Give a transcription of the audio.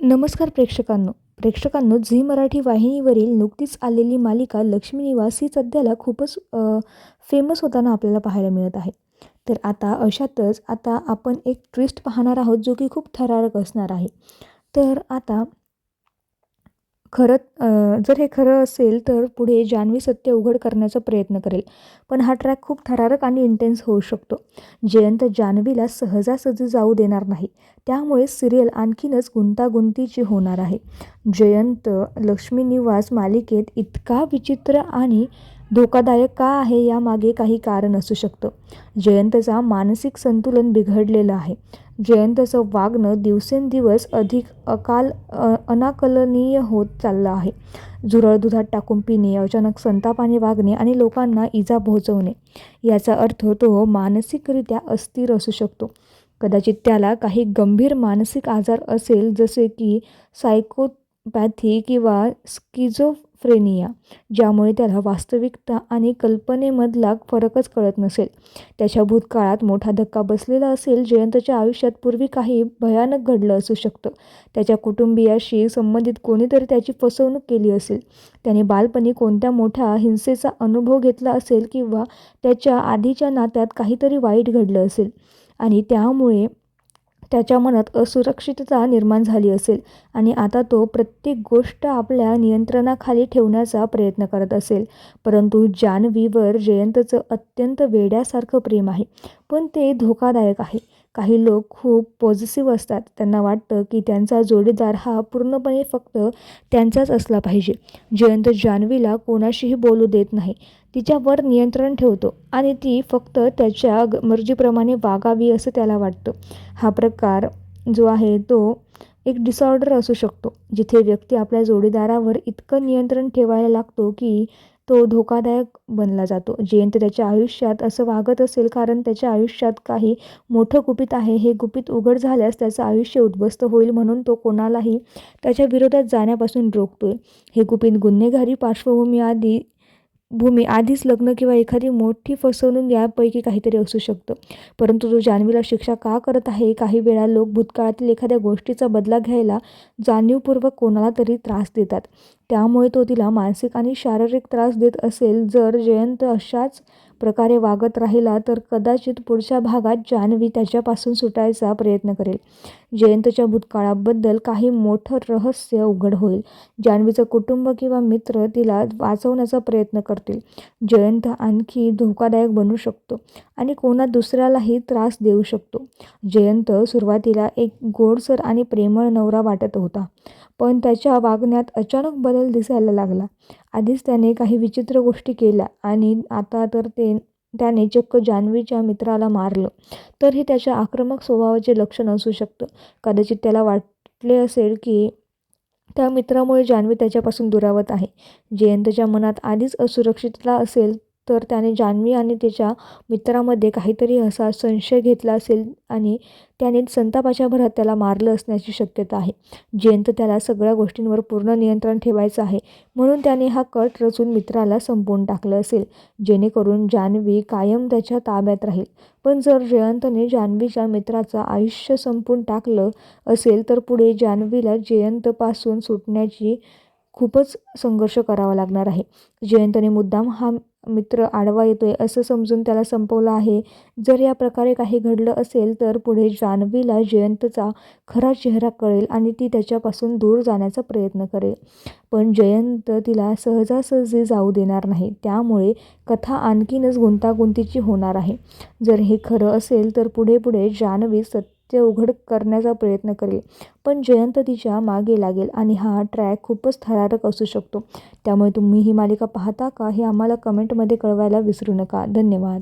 नमस्कार प्रेक्षकांनो. प्रेक्षकांनो झी मराठी वाहिनीवरील नुकतीच आलेली मालिका लक्ष्मी निवास ही सध्याला खूपच फेमस होताना आपल्याला पाहायला मिळत आहे. तर आता अशातच आता आपण एक ट्विस्ट पाहणार आहोत जो की खूप थरारक असणार आहे. तर आता खरं जर हे खरं असेल तर पुढे जान्हवी सत्य उघड करण्याचा प्रयत्न करेल. पण हा ट्रॅक खूप थरारक आणि इंटेन्स होऊ शकतो. जयंत जान्हवीला सहजासहजी जाऊ देणार नाही. त्यामुळे सिरियल आणखीनच गुंतागुंतीची होणार आहे. जयंत लक्ष्मी निवास मालिकेत इतका विचित्र आणि धोकादायक का आहे यामागे काही कारण असू शकतं. जयंतचा मानसिक संतुलन बिघडलेलं आहे. जयंतचं वागणं दिवसेंदिवस अधिक अकाल अनाकलनीय होत चाललं आहे. झुरळ दुधात टाकून पिणे अचानक संतापाने वागणे आणि लोकांना इजा पोहोचवणे याचा अर्थ तो मानसिकरित्या अस्थिर असू शकतो. कदाचित त्याला काही गंभीर मानसिक आजार असेल जसे की सायकोपॅथी किंवा फ्रेनिया ज्यामुळे त्याला वास्तविकता आणि कल्पनेमधला फरकच कळत नसेल. त्याच्या भूतकाळात मोठा धक्का बसलेला असेल जयंतच्या आयुष्यात पूर्वी काही भयानक घडलं असू शकतं. त्याच्या कुटुंबियाशी संबंधित कोणीतरी त्याची फसवणूक केली असेल. त्याने बालपणी कोणत्या मोठ्या हिंसेचा अनुभव घेतला असेल किंवा त्याच्या आधीच्या नात्यात काहीतरी वाईट घडलं असेल. आणि त्यामुळे त्याच्या मनात असुरक्षितता निर्माण झाली असेल आणि आता तो प्रत्येक गोष्ट आपल्या नियंत्रणाखाली ठेवण्याचा प्रयत्न करत असेल. परंतु जान्हवीवर जयंतचं अत्यंत वेड्यासारखं प्रेम आहे. पण ते धोकादायक आहे. काही लोक खूप पॉझिटिव्ह असतात. त्यांना वाटतं की त्यांचा जोडीदार हा पूर्णपणे फक्त त्यांचाच असला पाहिजे. जयंत जान्हवीला कोणाशीही बोलू देत नाही. तिच्यावर नियंत्रण ठेवतो आणि ती फक्त त्याच्या मर्जीप्रमाणे वागावी असं त्याला वाटतं. हा प्रकार जो आहे तो एक डिसऑर्डर असू शकतो जिथे व्यक्ती आपल्या जोडीदारावर इतकं नियंत्रण ठेवायला लागतो की तो धोकादायक बनला जातो. जयंत त्याच्या आयुष्यात असं वागत असेल कारण त्याच्या आयुष्यात काही मोठं गुपित आहे. हे गुपित उघड झाल्यास त्याचं आयुष्य उद्ध्वस्त होईल म्हणून तो कोणालाही त्याच्या विरोधात जाण्यापासून रोखतोय. हे गुपित गुन्हेगारी पार्श्वभूमी आधी भूमी आधीच लग्न किंवा एखादी मोठी फसवणूक यापैकी काहीतरी असू शकतं. परंतु तो जान्हवीला शिक्षा का करत आहे? काही वेळा लोक भूतकाळातील एखाद्या गोष्टीचा बदला घ्यायला जाणीवपूर्वक कोणाला तरी त्रास देतात. त्यामुळे तो तिला मानसिक आणि शारीरिक त्रास देत असेल. जर जयंत अशाच प्रकारे वागत राहिला तर कदाचित पुढच्या भागात जान्हवी त्याच्यापासून सुटायचा प्रयत्न करेल. जयंतच्या भूतकाळाबद्दल काही मोठं रहस्य उघड होईल. जान्हवीचं कुटुंब किंवा मित्र तिला वाचवण्याचा प्रयत्न करतील. जयंत आणखी धोकादायक बनू शकतो आणि कोणा दुसऱ्यालाही त्रास देऊ शकतो. जयंत सुरुवातीला एक गोडसर आणि प्रेमळ नवरा वाटत होता. पण त्याच्या वागण्यात अचानक बदल दिसायला लागला. आधीच त्याने काही विचित्र गोष्टी केल्या आणि आता तर ते त्याने चक्क जान्हवीच्या मित्राला मारलं. तर हे त्याच्या आक्रमक स्वभावाचे लक्षण असू शकतं. कदाचित त्याला वाटले असेल की त्या मित्रामुळे जान्हवी त्याच्यापासून दुरावत आहे. जयंतच्या मनात आधीच असुरक्षितता असेल तर त्याने जान्हवी आणि त्याच्या मित्रामध्ये काहीतरी असा संशय घेतला असेल आणि त्याने संतापाच्या भरात त्याला मारलं असण्याची शक्यता आहे. जयंत त्याला सगळ्या गोष्टींवर पूर्ण नियंत्रण ठेवायचं आहे म्हणून त्याने हा कट रचून मित्राला संपवून टाकलं असेल. जेणेकरून जान्हवी कायम त्याच्या ताब्यात राहील. पण जर जयंतने जान्हवीच्या मित्राचं आयुष्य संपून टाकलं असेल तर पुढे जान्हवीला जयंतपासून सुटण्याची खूपच संघर्ष करावा लागणार आहे. जयंतने मुद्दाम हा मित्र आडवा येतोय असं समजून त्याला संपवलं आहे. जर या प्रकारे काही घडलं असेल तर पुढे जान्हवीला जयंतचा खरा चेहरा कळेल आणि ती त्याच्यापासून दूर जाण्याचा प्रयत्न करेल. पण जयंत तिला सहजासहजी जाऊ देणार नाही. त्यामुळे कथा आणखीनच गुंतागुंतीची होणार आहे. जर हे खरं असेल तर पुढे पुढे जान्हवी सत्य ते उघड करण्याचा प्रयत्न करेल. पण जयंत तिच्यामागे लागेल आणि हा ट्रॅक खूपच थरारक असू शकतो. त्यामुळे तुम्ही ही मालिका पाहता का हे आम्हाला कमेंटमध्ये कळवायला विसरू नका. धन्यवाद.